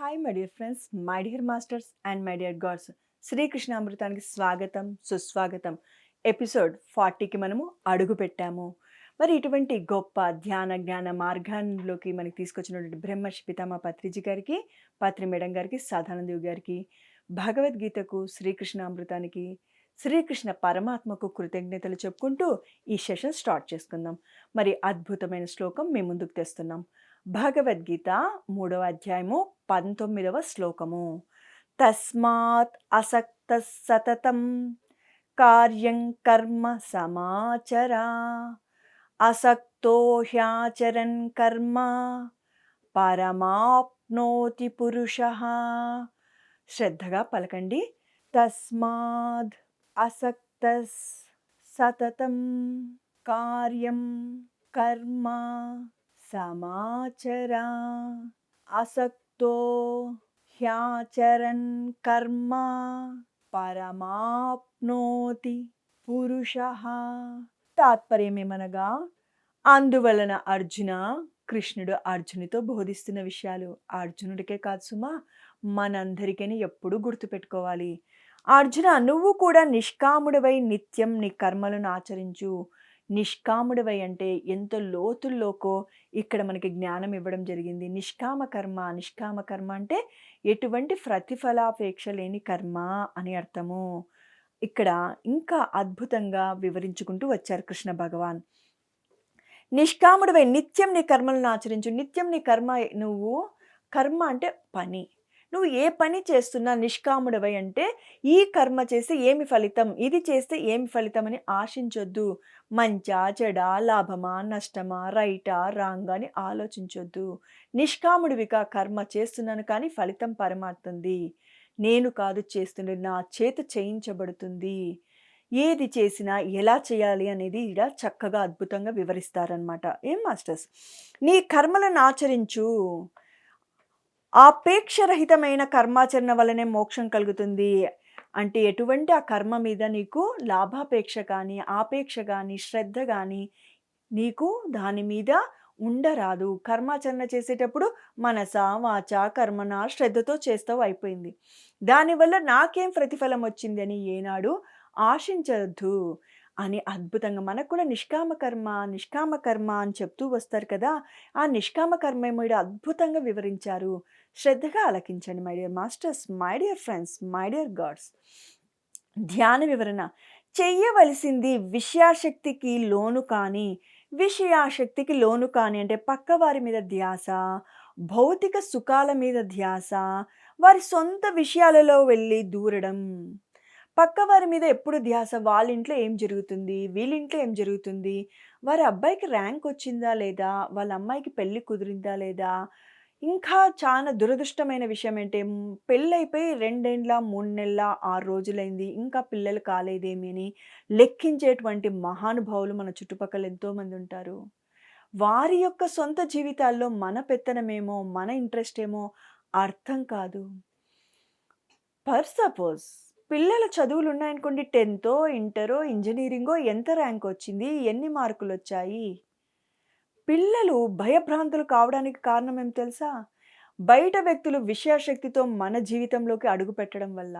Hi my dear friends my dear masters and my dear gods Srikrishna అమృతానికి స్వాగతం సుస్వాగతం episode ఫార్టీకి మనము అడుగు పెట్టాము. మరి ఇటువంటి గొప్ప ధ్యాన జ్ఞాన మార్గాల్లోకి మనకి తీసుకొచ్చినటువంటి బ్రహ్మర్షి పితామ పత్రిజీ గారికి పత్రి మేడం గారికి సాధానందేవి గారికి భగవద్గీతకు శ్రీకృష్ణ అమృతానికి శ్రీకృష్ణ పరమాత్మకు కృతజ్ఞతలు చెప్పుకుంటూ ఈ సెషన్ స్టార్ట్ చేసుకుందాం. మరి అద్భుతమైన శ్లోకం మేము ముందుకు తెస్తున్నాం. భగవద్గీత మూడవ అధ్యాయము పంతొమ్మిదవ శ్లోకము. తస్మాత్ అసక్త సతతం కార్యం కర్మ సమాచరా. అసక్తో హ్యాచరన్ కర్మ పరమాప్నోతి పురుష. శ్రద్ధగా పలకండి. తస్మాద్ అసక్త సతతం కార్యం కర్మ సమాచరా. అసక్తో హ్యాచరన్ కర్మ పరమాప్నోతి పురుష. తాత్పర్యమేమనగా అందువలన అర్జున కృష్ణుడు అర్జునితో బోధిస్తున్న విషయాలు. అర్జునుడికే కాదు సుమా మనందరికీ ఎప్పుడూ గుర్తుపెట్టుకోవాలి. అర్జున నువ్వు కూడా నిష్కాముడివై నిత్యం నీ కర్మలను ఆచరించు. నిష్కాముడివై అంటే ఎంత లోతుల్లోకో ఇక్కడ మనకి జ్ఞానం ఇవ్వడం జరిగింది. నిష్కామ కర్మ నిష్కామ కర్మ అంటే ఎటువంటి ప్రతిఫలాపేక్ష లేని కర్మ అని అర్థము. ఇక్కడ ఇంకా అద్భుతంగా వివరించుకుంటూ వచ్చారు కృష్ణ భగవాన్. నిష్కాముడివై నిత్యం నీ కర్మలను ఆచరించు. నిత్యం నీ కర్మ నువ్వు కర్మ అంటే పని. నువ్వు ఏ పని చేస్తున్నా నిష్కాముడవై అంటే ఈ కర్మ చేస్తే ఏమి ఫలితం? ఇది చేస్తే ఏమి ఫలితం అని ఆశించొద్దు. మంచా చెడా లాభమా నష్టమా రైటా రాంగ్ అని ఆలోచించొద్దు. నిష్కాముడివిగా కర్మ చేస్తున్నాను కానీ ఫలితం పరమాడుతుంది నేను కాదు చేస్తుండే నా చేత చేయించబడుతుంది. ఏది చేసినా ఎలా చేయాలి అనేది ఇక్కడ చక్కగా అద్భుతంగా వివరిస్తారనమాట ఏం మాస్టర్స్? నీ కర్మలను ఆచరించు. ఆపేక్షరహితమైన కర్మాచరణ వలనే మోక్షం కలుగుతుంది. అంటే ఎటువంటి ఆ కర్మ మీద నీకు లాభాపేక్ష కానీ ఆపేక్ష కానీ శ్రద్ధ కానీ నీకు దాని మీద ఉండరాదు. కర్మాచరణ చేసేటప్పుడు మనస వాచ కర్మన శ్రద్ధతో చేస్తావు అయిపోయింది. దానివల్ల నాకేం ప్రతిఫలం వచ్చింది అని ఏనాడు ఆశించద్దు. అని అద్భుతంగా మనకు కూడా నిష్కామ కర్మ నిష్కామ కర్మ అని చెప్తూ వస్తారు కదా! ఆ నిష్కామ కర్మ ఏమో అద్భుతంగా వివరించారు. శ్రద్ధగా ఆలకించండి my dear masters my dear friends my dear gods. ధ్యాన వివరణ. చెయ్యవలసింది విషయాశక్తికి లోను కానీ విషయాశక్తికి లోను కానీ అంటే పక్కవారి మీద ధ్యాస భౌతిక సుఖాల మీద ధ్యాస వారి సొంత విషయాలలో వెళ్ళి దూరడం. పక్క వారి మీద ఎప్పుడు ధ్యాస? వాళ్ళ ఇంట్లో ఏం జరుగుతుంది? వీళ్ళింట్లో ఏం జరుగుతుంది? వారి అబ్బాయికి ర్యాంక్ వచ్చిందా లేదా? వాళ్ళ అమ్మాయికి పెళ్ళి కుదిరిందా లేదా? ఇంకా చాలా దురదృష్టమైన విషయం ఏంటి? పెళ్ళైపోయి రెండేండ్ల మూడు నెలల ఆరు రోజులైంది. ఇంకా పిల్లలు కాలేదేమి అని లెక్కించేటువంటి మహానుభావులు మన చుట్టుపక్కల ఎంతోమంది ఉంటారు. వారి యొక్క సొంత జీవితాల్లో మన పెత్తనమేమో మన ఇంట్రెస్ట్ ఏమో అర్థం కాదు. పర్ సపోజ్ పిల్లల చదువులు ఉన్నాయనుకోండి టెన్తో ఇంటరో ఇంజనీరింగో ఎంత ర్యాంక్ వచ్చింది ఎన్ని మార్కులు వచ్చాయి పిల్లలు భయభ్రాంతులు కావడానికి కారణం ఏం తెలుసా? బయట వ్యక్తులు విషయాశక్తితో మన జీవితంలోకి అడుగు పెట్టడం వల్ల.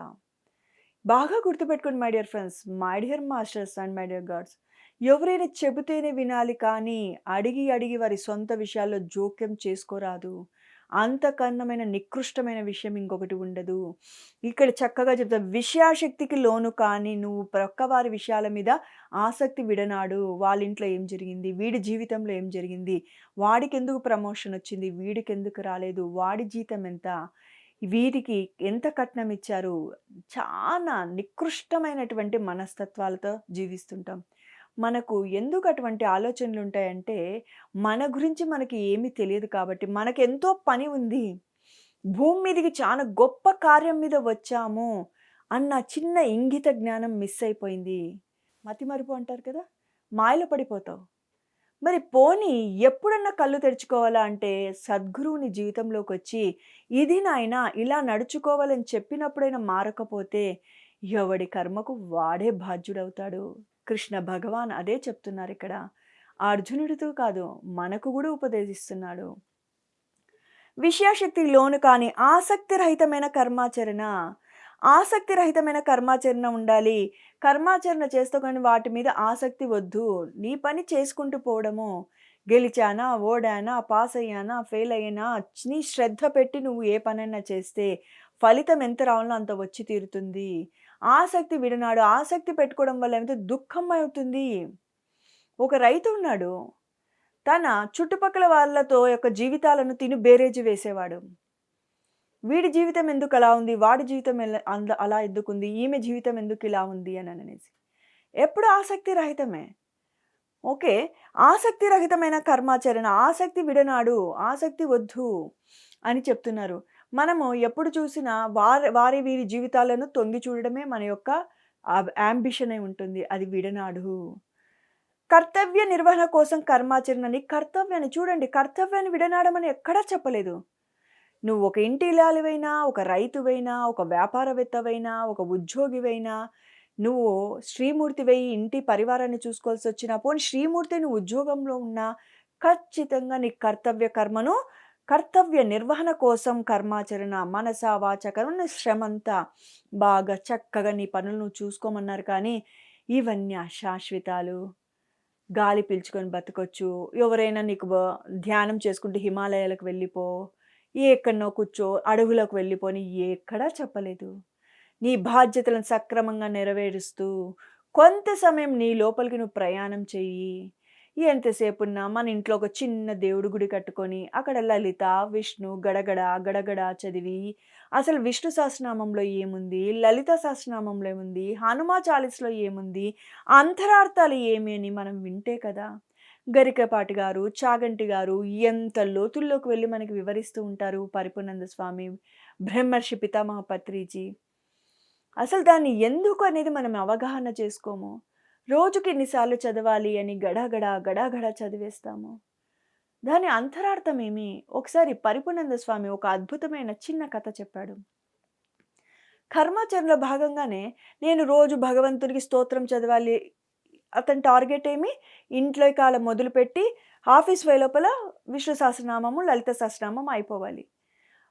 బాగా గుర్తుపెట్టుకోండి my dear friends. My dear masters and my dear gods ఎవరైనా చెబితేనే వినాలి కానీ అడిగి అడిగి వారి సొంత విషయాల్లో జోక్యం చేసుకోరాదు. అంతకన్నమైన నికృష్టమైన విషయం ఇంకొకటి ఉండదు. ఇక్కడ చక్కగా చెప్తా విషయాశక్తికి లోను కానీ నువ్వు ప్రక్కవారి విషయాల మీద ఆసక్తి విడనాడు. వాళ్ళ ఇంట్లో ఏం జరిగింది? వీడి జీవితంలో ఏం జరిగింది? వాడికి ఎందుకు ప్రమోషన్ వచ్చింది? వీడికి ఎందుకు రాలేదు? వాడి జీతం ఎంత? వీరికి ఎంత కట్నం ఇచ్చారు? చాలా నికృష్టమైనటువంటి మనస్తత్వాలతో జీవిస్తుంటాం. మనకు ఎందుకు అటువంటి ఆలోచనలు ఉంటాయంటే మన గురించి మనకి ఏమీ తెలియదు కాబట్టి మనకు ఎంతో పని ఉంది. భూమి మీదకి చాలా గొప్ప కార్యం మీద వచ్చాము అన్న చిన్న ఇంగిత జ్ఞానం మిస్ అయిపోయింది. మతి మరుపు అంటారు కదా మాయలో పడిపోతావు. మరి పోని ఎప్పుడన్నా కళ్ళు తెరుచుకోవాలా అంటే సద్గురువుని జీవితంలోకి వచ్చి ఇది నాయన ఇలా నడుచుకోవాలని చెప్పినప్పుడైనా మారకపోతే ఎవడి కర్మకు వాడే బాధ్యుడవుతాడు. కృష్ణ భగవాన్ అదే చెప్తున్నారు ఇక్కడ అర్జునుడితో కాదు మనకు కూడా ఉపదేశిస్తున్నాడు విషయాశక్తికి లోను కాని ఆసక్తిరహితమైన కర్మాచరణ. ఆసక్తిరహితమైన కర్మాచరణ ఉండాలి. కర్మాచరణ చేస్తూ కానీ వాటి మీద ఆసక్తి వద్దు. నీ పని చేసుకుంటూ పోవడము. గెలిచానా? ఓడానా? పాస్ అయ్యానా ఫెయిల్ అయ్యానా నీ శ్రద్ధ పెట్టి నువ్వు ఏ పనైనా చేస్తే ఫలితం ఎంత రావాలో అంత వచ్చి తీరుతుంది. ఆసక్తి విడనాడు. ఆసక్తి పెట్టుకోవడం వల్ల ఏమైతే దుఃఖం అవుతుంది. ఒక రైతు ఉన్నాడు. తన చుట్టుపక్కల వాళ్ళతో యొక్క జీవితాలను తిని బేరేజు వేసేవాడు. వీడి జీవితం ఎందుకు అలా ఉంది? వాడి జీవితం ఎలా అంద అలా ఎందుకుంది? ఈమె జీవితం ఎందుకు ఇలా ఉంది అని అనేసి ఎప్పుడు ఆసక్తి రహితమే. ఓకే. ఆసక్తి రహితమైన కర్మాచరణ. ఆసక్తి విడనాడు. ఆసక్తి వద్దు అని చెప్తున్నారు. మనము ఎప్పుడు చూసినా వారి వారి వీరి జీవితాలను తొంగి చూడడమే మన యొక్క అంబిషన్ యాంబిషన్ అయి ఉంటుంది. అది విడనాడు. కర్తవ్య నిర్వహణ కోసం కర్మాచరణని కర్తవ్యాన్ని చూడండి. కర్తవ్యాన్ని విడనాడమని ఎక్కడా చెప్పలేదు. నువ్వు ఒక ఇంటి ఇల్లాలివైనా, ఒక రైతువైనా, ఒక వ్యాపారవేత్తవైనా, ఒక ఉద్యోగివైనా, నువ్వు శ్రీమూర్తివై ఇంటి పరివారాన్ని చూసుకోవాల్సి వచ్చినా పోనీ శ్రీమూర్తి నువ్వు ఉద్యోగంలో ఉన్నా ఖచ్చితంగా నీ కర్తవ్య కర్మను కర్తవ్య నిర్వహణ కోసం కర్మాచరణ మనస, వాచ, శ్రమంతా బాగా చక్కగా నీ పనులను చూసుకోమన్నారు కానీ, ఇవన్నీ అశాశ్వతాలు. గాలి పీల్చుకొని బతకొచ్చు. ఎవరైనా నీకు ధ్యానం చేసుకుంటూ హిమాలయాలకు వెళ్ళిపో. ఎక్కడనో కూర్చో, అడవులకు వెళ్ళిపోని ఎక్కడా చెప్పలేదు. నీ బాధ్యతలను సక్రమంగా నెరవేరుస్తూ, కొంత సమయం నీ లోపలికి నువ్వు ప్రయాణం చెయ్యి. ఎంతసేపున్నా మన ఇంట్లో ఒక చిన్న దేవుడి గుడి కట్టుకొని, అక్కడ లలిత, విష్ణు గడగడ, గడగడ చదివి, అసలు విష్ణు సహస్రనామంలో ఏముంది? లలిత సహస్రనామంలో ఏముంది? హనుమా చాలీస్‌లో ఏముంది? అంతరార్థాలు ఏమి అని మనం వింటే కదా! గరికపాటి గారు, చాగంటి గారు ఎంత లోతుల్లోకి వెళ్ళి మనకి వివరిస్తూ ఉంటారు. పరిపూర్ణంద స్వామి, బ్రహ్మర్షి పితామహ పత్రిజీ. అసలు దాన్ని ఎందుకు అనేది మనం అవగాహన చేసుకోము. రోజుకి ఎన్నిసార్లు చదవాలి అని గడగడ, గడగడ చదివేస్తాము. దాని అంతరార్థం ఏమి? ఒకసారి పరిపూర్ణంద స్వామి ఒక అద్భుతమైన చిన్న కథ చెప్పాడు. కర్మాచరణలో భాగంగానే నేను రోజు భగవంతుడికి స్తోత్రం చదవాలి. అతని టార్గెట్ ఏమి? ఇంట్లో కాలం మొదలుపెట్టి ఆఫీస్ వే లోపల విష్ణు సహస్రనామము, లలిత సహస్రనామం అయిపోవాలి.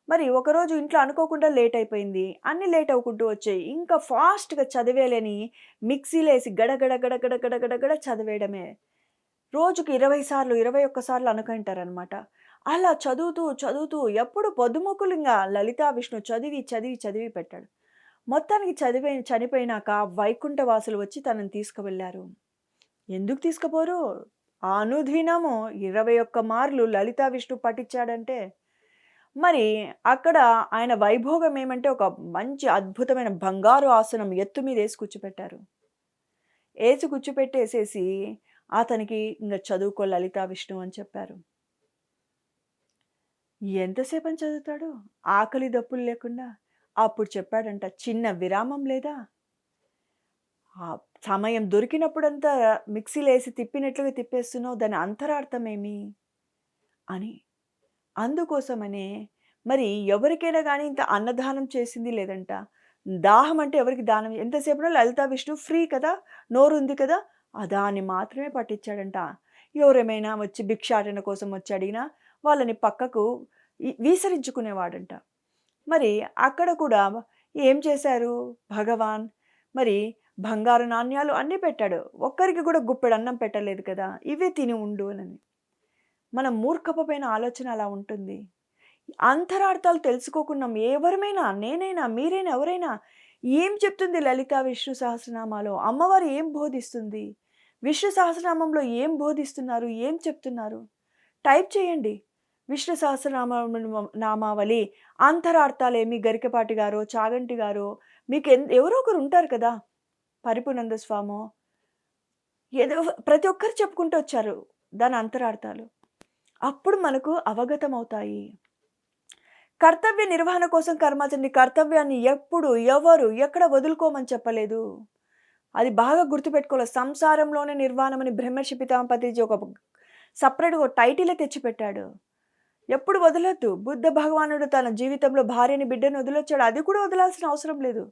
మరి ఒకరోజు ఇంట్లో అనుకోకుండా లేట్ అయిపోయింది. అన్నీ లేట్ అవ్వకుంటూ వచ్చాయి. ఇంకా ఫాస్ట్‌గా చదివేలేని మిక్సీలో వేసి గడగడ, గడగడ, గడగడ, గడ చదివేయడమే. రోజుకి 20 సార్లు, 21 సార్లు అనుకుంటారనమాట. అలా చదువుతూ, చదువుతూ ఎప్పుడు పొద్దుమూకులింగా లలితా విష్ణు చదివి, చదివి, చదివి పెట్టాడు. మొత్తానికి చదివే చనిపోయినాక వైకుంఠ వాసులు వచ్చి తనని తీసుకువెళ్ళారు ఎందుకు తీసుకుపోరు? అనుదినము 21 మార్లు లలితా విష్ణు పఠించాడంటే, మరి అక్కడ ఆయన వైభోగం ఏమంటే ఒక మంచి అద్భుతమైన బంగారు ఆసనం ఎత్తు మీద వేసి కూర్చోపెట్టారు. వేసి కూర్చోపెట్టేసేసి అతనికి ఇంకా చదువుకో లలిత, విష్ణు అని చెప్పారు. ఎంతసేపని చదువుతాడు? ఆకలి దప్పులు లేకుండా. అప్పుడు చెప్పాడంట, చిన్న విరామం లేదా? ఆ సమయం దొరికినప్పుడంతా మిక్సీలో వేసి తిప్పినట్లుగా తిప్పేస్తున్నావు. దాని అంతరార్థమేమి అని. అందుకోసమనే మరి ఎవరికైనా కానీ ఇంత అన్నదానం చేసింది లేదంట. దాహం అంటే ఎవరికి దానం ఎంతసేపునో లలిత, విష్ణు ఫ్రీ కదా! నోరు ఉంది కదా! ఆ దాన్ని మాత్రమే పట్టించాడంట. ఎవరేమైనా వచ్చి భిక్షాటన కోసం వచ్చి అడిగినా వాళ్ళని పక్కకు వీసరించుకునేవాడంట. మరి అక్కడ కూడా ఏం చేశారు భగవాన్? మరి బంగారు నాణ్యాలు అన్నీ పెట్టాడు. ఒక్కరికి కూడా గుప్పెడు అన్నం పెట్టలేదు కదా! ఇవే తిని ఉండు అని మన మూర్ఖపోయిన ఆలోచన అలా ఉంటుంది. అంతరార్థాలు తెలుసుకోకుండా ఎవరమైనా, నేనైనా, మీరైనా, ఎవరైనా ఏం చెప్తుంది లలిత, విష్ణు సహస్రనామాలో? అమ్మవారు ఏం బోధిస్తుంది? విష్ణు సహస్రనామంలో ఏం బోధిస్తున్నారు? ఏం చెప్తున్నారు? టైప్ చేయండి. విష్ణు సహస్రనామ నామావళి అంతరార్థాలేమి గరికపాటి గారో, చాగంటి గారో మీకు ఎన్ ఎవరో ఒకరు ఉంటారు కదా! పరిపూర్ణంద స్వామో ఏదో ప్రతి ఒక్కరు చెప్పుకుంటూ వచ్చారు దాని అంతరార్థాలు. అప్పుడు మనకు అవగతమవుతాయి. కర్తవ్య నిర్వహణ కోసం కర్మాచరణ కర్తవ్యాన్ని ఎప్పుడు, ఎవరు, ఎక్కడ వదులుకోమని చెప్పలేదు. అది బాగా గుర్తుపెట్టుకోవాలి. సంసారంలోనే నిర్వాణం అని బ్రహ్మర్షి పితాంపతిజీ ఒక సపరేట్గా ఒక టైటిలే తెచ్చిపెట్టాడు. ఎప్పుడు వదలొద్దు. బుద్ధ భగవానుడు తన జీవితంలో భార్యని, బిడ్డను వదిలొచ్చాడు. అది కూడా వదలాల్సిన అవసరం లేదు.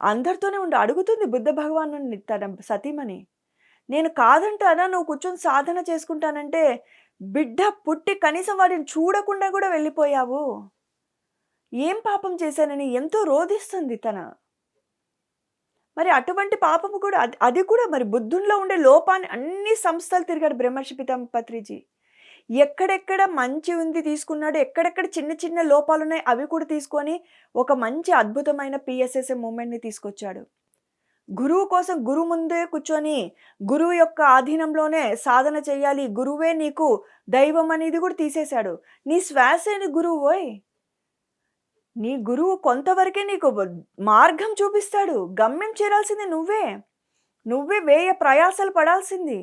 అందరితోనే ఉండి అడుగుతుంది బుద్ధ భగవానుడిని తన సతీమణి. నేను కాదంటానా నువ్వు కూర్చొని సాధన చేసుకుంటానంటే, బిడ్డ పుట్టి కనీసం వాడిని చూడకుండా కూడా వెళ్ళిపోయావు. ఏం పాపం చేశానని ఎంతో రోధిస్తుంది తన. మరి అటువంటి పాపము కూడా అది అది కూడా మరి బుద్ధుల్లో ఉండే లోపాన్ని అన్ని సంస్థలు తిరిగాడు బ్రహ్మర్షి పితామ పత్రిజీ ఎక్కడెక్కడ మంచి ఉంది తీసుకున్నాడు ఎక్కడెక్కడ చిన్న చిన్న లోపాలు ఉన్నాయి అవి కూడా తీసుకొని ఒక మంచి అద్భుతమైన పిఎస్ఎస్ఏ మూమెంట్ని తీసుకొచ్చాడు. గురువు కోసం గురువు ముందే కూర్చొని గురువు యొక్క ఆధీనంలోనే సాధన చేయాలి. గురువే నీకు దైవం అనేది కూడా తీసేశాడు. నీ శ్వాసేని గురువు ఓయ్? నీ గురువు కొంతవరకే నీకు మార్గం చూపిస్తాడు. గమ్యం చేరాల్సింది నువ్వే. నువ్వే వేయ ప్రయాసాలు పడాల్సింది.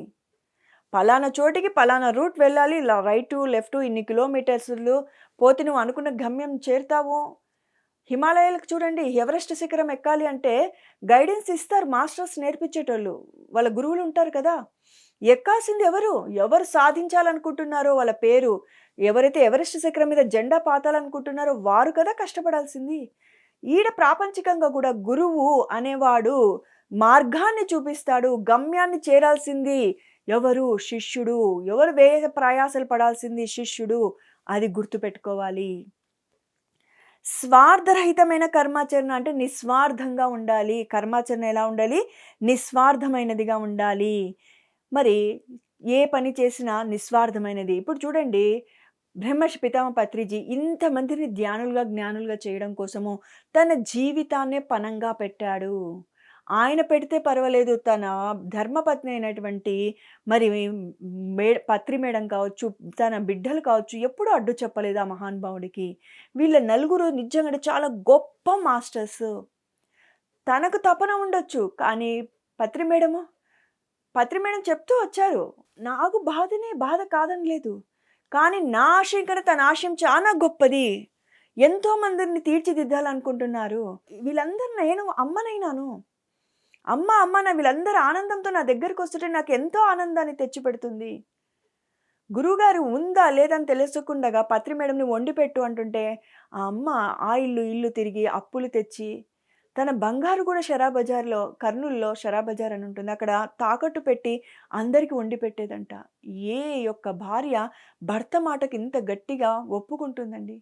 పలానా చోటికి పలానా రూట్ వెళ్ళాలి. ఇలా రైట్ లెఫ్ట్ ఇన్ని కిలోమీటర్స్లు పోతే నువ్వు అనుకున్న గమ్యం చేరుతావు. హిమాలయాలకు చూడండి ఎవరెస్ట్ శిఖరం ఎక్కాలి అంటే గైడెన్స్ ఇస్తారు మాస్టర్స్ నేర్పించేటోళ్ళు. వాళ్ళ గురువులు ఉంటారు కదా. ఎక్కాల్సింది ఎవరు? ఎవరు సాధించాలనుకుంటున్నారో వాళ్ళ పేరు ఎవరైతే ఎవరెస్ట్ శిఖరం మీద జెండా పాతాలనుకుంటున్నారో వారు కదా కష్టపడాల్సింది. ఈడ ప్రాపంచికంగా కూడా గురువు అనేవాడు మార్గాన్ని చూపిస్తాడు గమ్యాన్ని చేరాల్సింది ఎవరు? శిష్యుడు. ఎవరు వేయ ప్రయాసలు పడాల్సింది శిష్యుడు? అది గుర్తుపెట్టుకోవాలి. స్వార్థరహితమైన కర్మాచరణ అంటే నిస్వార్థంగా ఉండాలి. కర్మాచరణ ఎలా ఉండాలి? నిస్వార్థమైనదిగా ఉండాలి. మరి ఏ పని చేసినా నిస్వార్థమైనది. ఇప్పుడు చూడండి బ్రహ్మర్షి పితామ పత్రిజీ ఇంతమందిని ధ్యానులుగా జ్ఞానులుగా చేయడం కోసము తన జీవితాన్నే పనంగా పెట్టాడు. ఆయన పెడితే పర్వాలేదు. తన ధర్మపత్ని అయినటువంటి మరి మే పత్రి మేడం కావచ్చు తన బిడ్డలు కావచ్చు ఎప్పుడూ అడ్డు చెప్పలేదు ఆ మహానుభావుడికి వీళ్ళ నలుగురు నిజంగా చాలా గొప్ప మాస్టర్స్. తనకు తపన ఉండొచ్చు కానీ పత్రి మేడము? పత్రి మేడం చెప్తూ వచ్చారు నాకు బాధనే బాధ కాదని లేదు. కానీ నా ఆశయం కన్నా తన ఆశయం చాలా గొప్పది. ఎంతో మందిని తీర్చిదిద్దాలనుకుంటున్నారు. వీళ్ళందరూ నేను అమ్మనైనాను. అమ్మ అమ్మ నా వీళ్ళందరూ ఆనందంతో నా దగ్గరకు వస్తుంటే నాకు ఎంతో ఆనందాన్ని తెచ్చిపెడుతుంది. గురువుగారు ఉందా లేదని తెలుసుకుండగా పత్రి మేడంని వండి పెట్టు అంటుంటే ఆ అమ్మ ఆ ఇల్లు ఇల్లు తిరిగి అప్పులు తెచ్చి తన బంగారు కూడా షరాబజార్లో కర్నూల్లో షరాబజార్ అని ఉంటుంది అక్కడ తాకట్టు పెట్టి అందరికీ వండి పెట్టేదంట. ఏ యొక్క భార్య భర్త మాటకి ఇంత గట్టిగా ఒప్పుకుంటుందండి?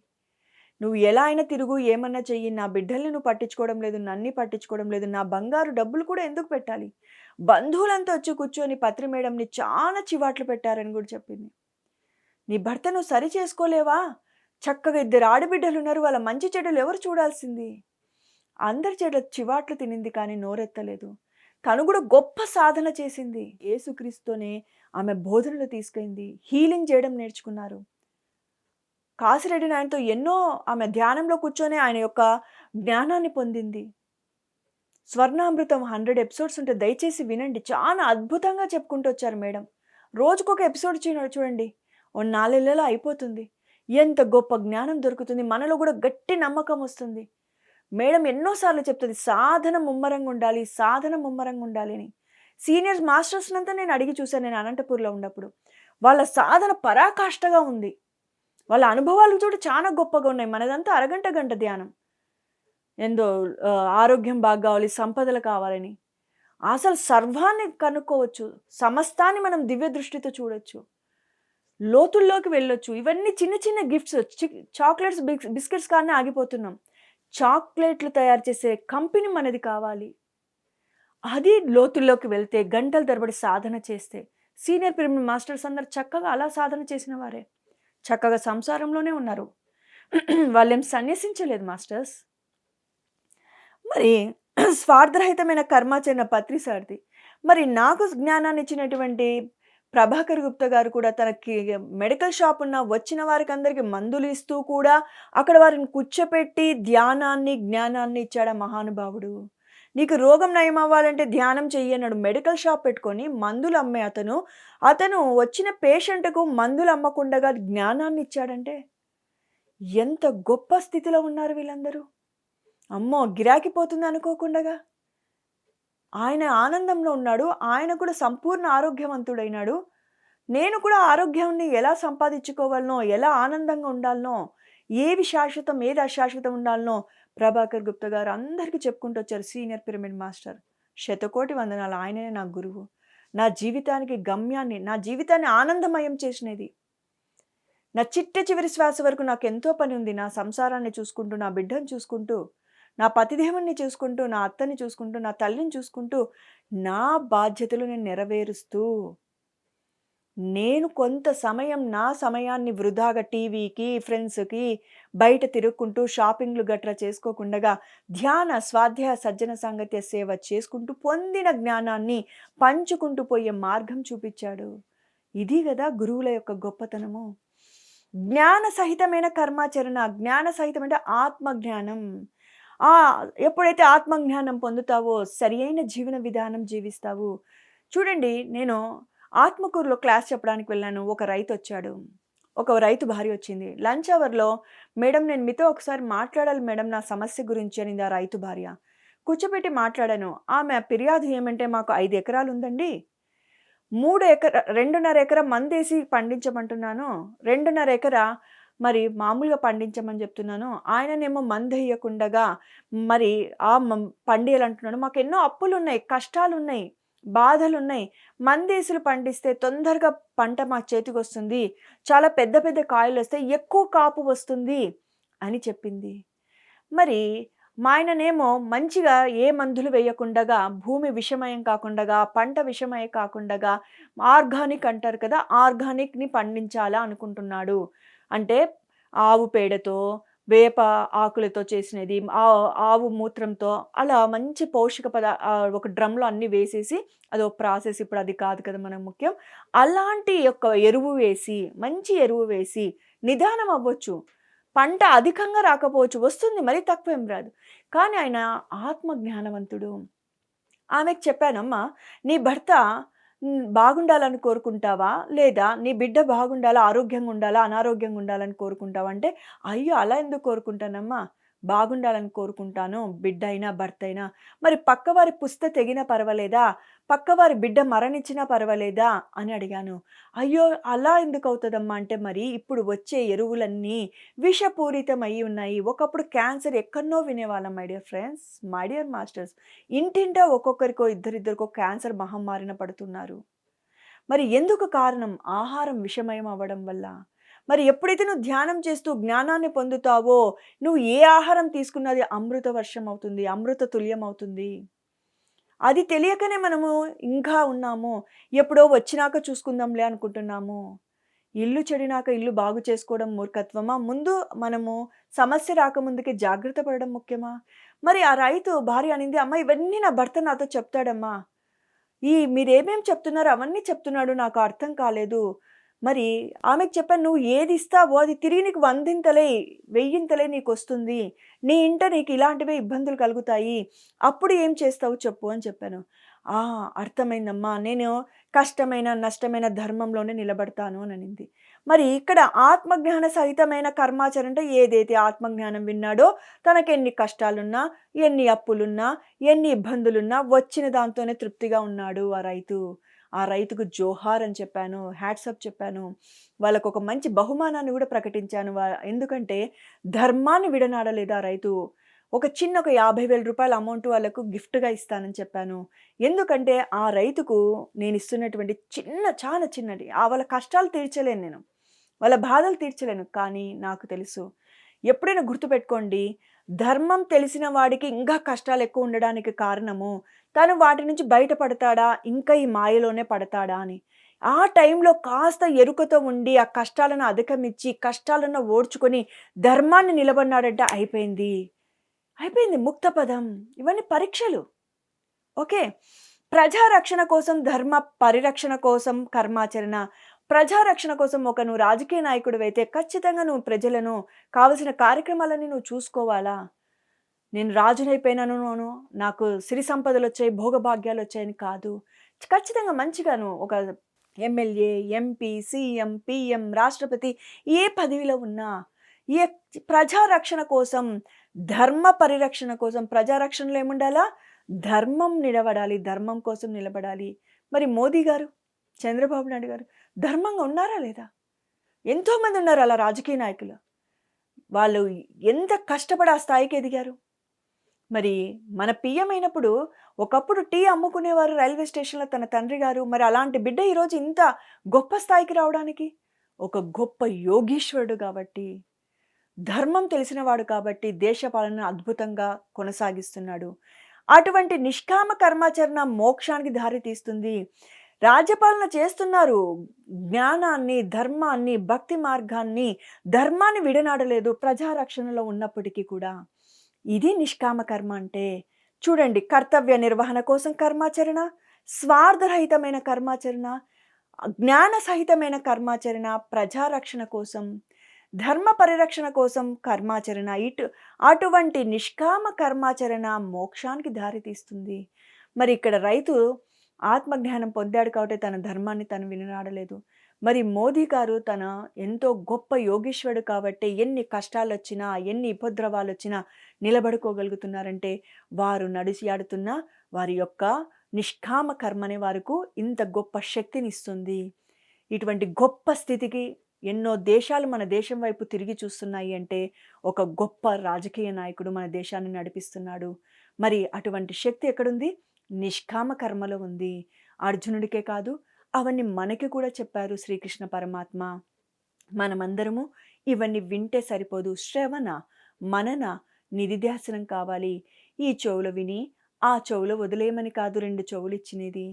నువ్వు ఎలా అయినా తిరుగు ఏమన్నా చెయ్యి నా బిడ్డల్ని నువ్వు పట్టించుకోవడం లేదు నన్ని పట్టించుకోవడం లేదు నా బంగారు డబ్బులు కూడా ఎందుకు పెట్టాలి? బంధువులంతా వచ్చి కూర్చొని పత్రి మేడంని చాలా చివాట్లు పెట్టారని కూడా చెప్పింది. నీ భర్త నువ్వు సరి చేసుకోలేవా? చక్కగా ఇద్దరు ఆడబిడ్డలు ఉన్నారు వాళ్ళ మంచి చెడులు ఎవరు చూడాల్సింది? అందరి చెడ్డ చివాట్లు తినింది కానీ నోరెత్తలేదు. తను కూడా గొప్ప సాధన చేసింది. ఏసుక్రీస్తునే ఆమె బోధనలు తీసుకెళ్ళింది. హీలింగ్ చేయడం నేర్చుకున్నారు. కాసిరెడ్డి నాయనతో ఎన్నో ఆమె ధ్యానంలో కూర్చొని ఆయన యొక్క జ్ఞానాన్ని పొందింది. స్వర్ణామృతం హండ్రెడ్ ఎపిసోడ్స్ ఉంటే దయచేసి వినండి. చాలా అద్భుతంగా చెప్పుకుంటూ వచ్చారు మేడం. రోజుకొక ఎపిసోడ్ చూడండి. ఓ నాలుగేళ్ళలో అయిపోతుంది. ఎంత గొప్ప జ్ఞానం దొరుకుతుంది. మనలో కూడా గట్టి నమ్మకం వస్తుంది. మేడం ఎన్నోసార్లు చెప్తుంది సాధన ముమ్మరంగా ఉండాలి సాధన ముమ్మరంగా ఉండాలి అని. సీనియర్స్ మాస్టర్స్ అంతా నేను అడిగి చూశాను నేను అనంతపూర్లో ఉన్నప్పుడు. వాళ్ళ సాధన పరాకాష్ఠగా ఉంది. వాళ్ళ అనుభవాలు చూడ చాలా గొప్పగా ఉన్నాయి. మనదంతా అరగంట గంట ధ్యానం. ఎందో ఆరోగ్యం బాగా కావాలి సంపదలు కావాలని. అసలు సర్వాన్ని కనుక్కోవచ్చు. సమస్తాన్ని మనం దివ్య దృష్టితో చూడొచ్చు. లోతుల్లోకి వెళ్ళొచ్చు. ఇవన్నీ చిన్న చిన్న గిఫ్ట్స్ చాక్లెట్స్ బిస్కెట్స్ కానీ ఆగిపోతున్నాం. చాక్లెట్లు తయారు చేసే కంపెనీ మనది కావాలి. అది లోతుల్లోకి వెళ్తే గంటల తరబడి సాధన చేస్తే సీనియర్ పిరమిడ్ మాస్టర్స్ అందరు చక్కగా అలా సాధన చేసిన వారే. చక్కగా సంసారంలోనే ఉన్నారు. వాళ్ళేం సన్యసించలేదు మాస్టర్స్. మరి స్వార్థరహితమైన కర్మాచరణ పత్రి సార్ది. మరి నాకు జ్ఞానాన్ని ఇచ్చినటువంటి ప్రభాకర్ గుప్తా గారు కూడా తనకి మెడికల్ షాప్ ఉన్న వచ్చిన వారికి అందరికీ మందులు ఇస్తూ కూడా అక్కడ వారిని కూర్చోపెట్టి ధ్యానాన్ని జ్ఞానాన్ని ఇచ్చాడు మహానుభావుడు? నీకు రోగం నయం అవ్వాలంటే ధ్యానం చెయ్యన్నాడు మెడికల్ షాప్ పెట్టుకొని మందులు అమ్మే అతను. అతను వచ్చిన పేషెంట్కు మందులు అమ్మకుండగా జ్ఞానాన్ని ఇచ్చాడంటే ఎంత గొప్ప స్థితిలో ఉన్నారు వీళ్ళందరూ. అమ్మో గిరాకిపోతుంది అనుకోకుండగా. ఆయన ఆనందంలో ఉన్నాడు. ఆయన కూడా సంపూర్ణ ఆరోగ్యవంతుడైనాడు. నేను కూడా ఆరోగ్యాన్ని ఎలా సంపాదించుకోవాలనో ఎలా ఆనందంగా ఉండాలనో ఏవి శాశ్వతం ఏది అశాశ్వతం ఉండాలనో ప్రభాకర్ గుప్తా గారు అందరికీ చెప్పుకుంటూ వచ్చారు సీనియర్ పిరమిడ్ మాస్టర్. శతకోటి వందనాలు. ఆయననే నా గురువు. నా జీవితానికి గమ్యాన్ని నా జీవితాన్ని ఆనందమయం చేసినది. నా చిట్ట చివరి శ్వాస వరకు నాకు ఎంతో పని ఉంది. నా సంసారాన్ని చూసుకుంటూ, నా బిడ్డను చూసుకుంటూ, నా పతిదేవుణ్ణి చూసుకుంటూ, నా అత్తని చూసుకుంటూ, నా తల్లిని చూసుకుంటూ, నా బాధ్యతలు నేను నెరవేరుస్తూ నేను కొంత సమయం నా సమయాన్ని వృధాగా టీవీకి, ఫ్రెండ్స్‌కి, బయట తిరుక్కుంటూ షాపింగ్‌లు గట్రా చేసుకోకుండగా ధ్యాన, స్వాధ్యాయ, సజ్జన సాంగత్య సేవ చేసుకుంటూ పొందిన జ్ఞానాన్ని పంచుకుంటూ పోయే మార్గం చూపించాడు ఇది కదా గురువుల యొక్క గొప్పతనము. జ్ఞాన సహితమైన కర్మాచరణ. జ్ఞాన సహితం అంటే ఆ! ఎప్పుడైతే ఆత్మజ్ఞానం పొందుతావో పొందుతావో సరియైన జీవన విధానం జీవిస్తావు. చూడండి నేను ఆత్మకూరులో క్లాస్ చెప్పడానికి వెళ్ళాను. ఒక రైతు వచ్చాడు ఒక రైతు భార్య వచ్చింది. లంచ్ అవర్‌లో మేడం నేను మీతో ఒకసారి మాట్లాడాలి మేడం నా సమస్య గురించి అనింది ఆ రైతు భార్య. కూర్చోబెట్టి మాట్లాడాను. ఆమె ఫిర్యాదు ఏమంటే మాకు ఐదు ఎకరాలు ఉందండి. మూడు ఎకర రెండున్నర ఎకర మందేసి పండించమంటున్నాను. రెండున్నర ఎకర మరి మామూలుగా పండించమని చెప్తున్నాను. ఆయననేమో మందేయకుండగా మరి ఆ మం అప్పులు మాకెన్నో కష్టాలు ఉన్నాయి బాధలున్నాయి. మందేసులు పండిస్తే తొందరగా పంట మా చేతికి వస్తుంది చాలా పెద్ద పెద్ద కాయలు వస్తే ఎక్కువ కాపు వస్తుంది అని చెప్పింది. మరి మా ఆయననేమో మంచిగా ఏ మందులు వేయకుండగా, భూమి విషమయం కాకుండగా, పంట విషమయం కాకుండగా ఆర్గానిక్ అంటారు కదా! ఆర్గానిక్‌ని పండించాలా అనుకుంటున్నాడు. అంటే ఆవు పేడతో, వేప ఆకులతో చేసినది, ఆ ఆవు మూత్రంతో అలా మంచి పోషక పదా ఒక డ్రమ్‌లో అన్నీ వేసేసి అదో ప్రాసెస్ ఇప్పుడు అది కాదు కదా మనం ముఖ్యం. అలాంటి యొక్క ఎరువు వేసి, మంచి ఎరువు వేసి నిదానం అవ్వచ్చు. పంట అధికంగా రాకపోవచ్చు. వస్తుంది మరీ తక్కువేం రాదు. కానీ ఆయన ఆత్మ జ్ఞానవంతుడు. ఆమెకు చెప్పానమ్మా నీ భర్త బాగుండాలని కోరుకుంటావా? లేదా నీ బిడ్డ బాగుండాలా, ఆరోగ్యంగా ఉండాలా, అనారోగ్యంగా ఉండాలని కోరుకుంటావా? అంటే అయ్యో! అలా ఎందుకు కోరుకుంటానమ్మా? బాగుండాలని కోరుకుంటాను. బిడ్డ అయినా, భర్త అయినా. మరి పక్కవారి పుస్త తెగినా పర్వాలేదా? పక్కవారి బిడ్డ మరణించినా పర్వాలేదా? అని అడిగాను. అయ్యో! అలా ఎందుకు అవుతుందమ్మా అంటే మరి ఇప్పుడు వచ్చే ఎరువులన్నీ విషపూరితం అయి ఉన్నాయి. ఒకప్పుడు క్యాన్సర్ ఎక్కడనో వినేవాళ్ళం my dear friends, my dear masters. ఇంటింటా ఒక్కొక్కరికో ఇద్దరిద్దరికో క్యాన్సర్ మహమ్మారిన పడుతున్నారు. మరి ఎందుకు కారణం? ఆహారం విషమయం అవ్వడం వల్ల. మరి ఎప్పుడైతే నువ్వు ధ్యానం చేస్తూ జ్ఞానాన్ని పొందుతావో, నువ్వు ఏ ఆహారం తీసుకున్నది అమృత వర్షం అవుతుంది. అమృత తుల్యం అవుతుంది. అది తెలియకనే మనము ఇంకా ఉన్నాము. ఎప్పుడో వచ్చినాక చూసుకుందాంలే అనుకుంటున్నాము. ఇల్లు చెడినాక ఇల్లు బాగు చేసుకోవడం మూర్ఖత్వమా? ముందు మనము సమస్య రాకముందుకే జాగ్రత్త పడడం ముఖ్యమా? మరి ఆ రైతు భార్య అనింది, "అమ్మ ఇవన్నీ నా భర్త నాతో చెప్తాడమ్మా. ఈ మీరేమేం చెప్తున్నారో అవన్నీ చెప్తున్నాడు. నాకు అర్థం కాలేదు." మరి ఆమెకు చెప్పాను, "నువ్వు ఏది ఇస్తావో అది తిరిగి నీకు వందింతలే, వెయ్యింతలే నీకొస్తుంది. నీ ఇంట నీకు ఇలాంటివే ఇబ్బందులు కలుగుతాయి. అప్పుడు ఏం చేస్తావు చెప్పు" అని చెప్పాను. "ఆ! అర్థమైందమ్మా. నేను కష్టమైన, నష్టమైన ధర్మంలోనే నిలబడతాను" అని అనింది. మరి ఇక్కడ ఆత్మజ్ఞాన సహితమైన కర్మాచరణ అంటే ఏదైతే ఆత్మజ్ఞానం విన్నాడో తనకెన్ని కష్టాలున్నా, ఎన్ని అప్పులున్నా, ఎన్ని ఇబ్బందులున్నా వచ్చిన దాంతోనే తృప్తిగా ఉన్నాడు ఆ రైతు. ఆ రైతుకు జోహార్ అని చెప్పాను. హ్యాట్సప్ చెప్పాను. వాళ్ళకు ఒక మంచి బహుమానాన్ని కూడా ప్రకటించాను. వా ఎందుకంటే ధర్మాన్ని విడనాడలేదు ఆ రైతు. ఒక చిన్న ఒక యాభై వేల రూపాయల అమౌంట్ వాళ్ళకు గిఫ్ట్‌గా ఇస్తానని చెప్పాను. ఎందుకంటే ఆ రైతుకు నేను ఇస్తున్నటువంటి చిన్న చాలా చిన్నది. ఆ వాళ్ళ కష్టాలు తీర్చలేను నేను. వాళ్ళ బాధలు తీర్చలేను. కానీ నాకు తెలుసు. ఎప్పుడైనా గుర్తుపెట్టుకోండి. ధర్మం తెలిసిన వాడికి ఇంకా కష్టాలు ఎక్కువ ఉండడానికి కారణము తను వాటి నుంచి బయటపడతాడా? ఇంకా ఈ మాయలోనే పడతాడా అని. ఆ టైంలో కాస్త ఎరుకతో ఉండి ఆ కష్టాలను అధిగమించి, కష్టాలను ఓడ్చుకొని ధర్మాన్ని నిలబడినాడంటే అయిపోయింది. అయిపోయింది ముక్త పదం. ఇవన్నీ పరీక్షలు. ఓకే. ప్రజారక్షణ కోసం, ధర్మ పరిరక్షణ కోసం కర్మాచరణ. ప్రజారక్షణ కోసం ఒక నువ్వు రాజకీయ నాయకుడివైతే ఖచ్చితంగా నువ్వు ప్రజలను కావాల్సిన కార్యక్రమాలన్నీ నువ్వు చూసుకోవాలా? నేను రాజునైపోయినాను నాకు సిరి సంపదలు వచ్చాయి భోగభాగ్యాలు వచ్చాయని కాదు. ఖచ్చితంగా మంచిగాను ఒక ఎమ్మెల్యే, ఎంపీ, సీఎం, పీఎం, రాష్ట్రపతి ఏ పదవిలో ఉన్నా ఏ ప్రజా రక్షణ కోసం, ధర్మ పరిరక్షణ కోసం ప్రజారక్షణలో ఏముండాలా? ధర్మం నిలబడాలి. ధర్మం కోసం నిలబడాలి. మరి మోదీ గారు, చంద్రబాబు నాయుడు గారు ధర్మంగా ఉన్నారా లేదా? ఎంతోమంది ఉన్నారు అలా రాజకీయ నాయకులు. వాళ్ళు ఎంత కష్టపడి ఆ స్థాయికి ఎదిగారు. మరి మన పీఎం అయినప్పుడు ఒకప్పుడు టీ అమ్ముకునేవారు రైల్వే స్టేషన్‌లో తన తండ్రి గారు. మరి అలాంటి బిడ్డ ఈరోజు ఇంత గొప్ప స్థాయికి రావడానికి ఒక గొప్ప యోగీశ్వరుడు కాబట్టి ధర్మం తెలిసినవాడు కాబట్టి దేశ పాలన అద్భుతంగా కొనసాగిస్తున్నాడు అటువంటి నిష్కామ కర్మాచరణ మోక్షానికి దారి తీస్తుంది రాజ్యపాలన చేస్తున్నారు. జ్ఞానాన్ని ధర్మాన్ని భక్తి మార్గాన్ని ధర్మాన్ని విడనాడలేదు ప్రజారక్షణలో ఉన్నప్పటికీ కూడా. ఇది నిష్కామ కర్మ అంటే. చూడండి కర్తవ్య నిర్వహణ కోసం కర్మాచరణ స్వార్థరహితమైన కర్మాచరణ జ్ఞాన సహితమైన కర్మాచరణ ప్రజారక్షణ కోసం ధర్మ పరిరక్షణ కోసం కర్మాచరణ. ఇటు అటువంటి నిష్కామ కర్మాచరణ మోక్షానికి దారితీస్తుంది. మరి ఇక్కడ రైతు ఆత్మజ్ఞానం పొందాడు కాబట్టి తన ధర్మాన్ని తను వినరాడలేదు మరి మోదీ గారు తన ఎంతో గొప్ప యోగేశ్వరుడు కాబట్టి ఎన్ని కష్టాలు వచ్చినా ఎన్ని ఉపద్రవాలు వచ్చినా నిలబడుకోగలుగుతున్నారంటే వారు నడిచియాడుతున్న వారి యొక్క నిష్కామ కర్మనే వారికి ఇంత గొప్ప శక్తిని ఇస్తుంది ఇటువంటి గొప్ప స్థితికి ఎన్నో దేశాలు మన దేశం వైపు తిరిగి చూస్తున్నాయి అంటే ఒక గొప్ప రాజకీయ నాయకుడు మన దేశాన్ని నడిపిస్తున్నాడు. మరి అటువంటి శక్తి ఎక్కడుంది? నిష్కామ కర్మలో ఉంది. అర్జునుడికే కాదు అవన్నీ మనకి కూడా చెప్పారు శ్రీకృష్ణ పరమాత్మ. మనమందరము ఇవన్నీ వింటే సరిపోదు. శ్రవణ మనన నిధిధ్యాసనం కావాలి. ఈ చెవులు విని ఆ చెవులు వదిలేయమని కాదు రెండు చెవులు ఇచ్చినది.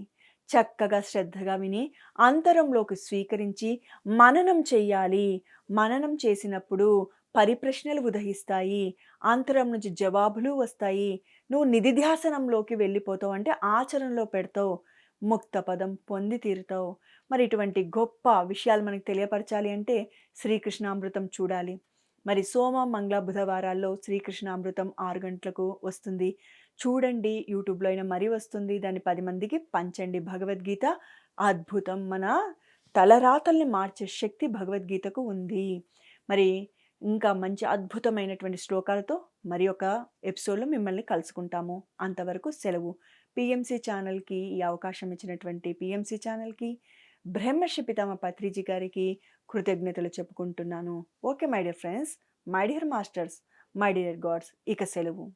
చక్కగా శ్రద్ధగా విని అంతరంలోకి స్వీకరించి మననం చెయ్యాలి. మననం చేసినప్పుడు పరిప్రశ్నలు ఉదహిస్తాయి అంతరం నుంచి జవాబులు వస్తాయి. నువ్వు నిధిధ్యాసనంలోకి వెళ్ళిపోతావు. అంటే ఆచరణలో పెడతావు. ముక్త పదం పొంది తీరుతావు. మరి ఇటువంటి గొప్ప విషయాలు మనకు తెలియపరచాలి అంటే శ్రీకృష్ణామృతం చూడాలి. మరి సోమ మంగళ బుధవారాల్లో శ్రీకృష్ణామృతం ఆరు గంటలకు వస్తుంది. చూడండి యూట్యూబ్లో అయినా మరీ వస్తుంది. దాన్ని పది మందికి పంచండి. భగవద్గీత అద్భుతం. మన తలరాతల్ని మార్చే శక్తి భగవద్గీతకు ఉంది. మరి ఇంకా మంచి అద్భుతమైనటువంటి శ్లోకాలతో మరి ఒక ఎపిసోడ్లో మిమ్మల్ని కలుసుకుంటాము. అంతవరకు సెలవు. పిఎంసి ఛానల్కి ఈ అవకాశం ఇచ్చినటువంటి పిఎంసి ఛానల్కి బ్రహ్మర్షి పితామ పత్రిజీ గారికి కృతజ్ఞతలు చెప్పుకుంటున్నాను. Okay my dear friends. My dear masters. My dear gods. ఇక సెలవు.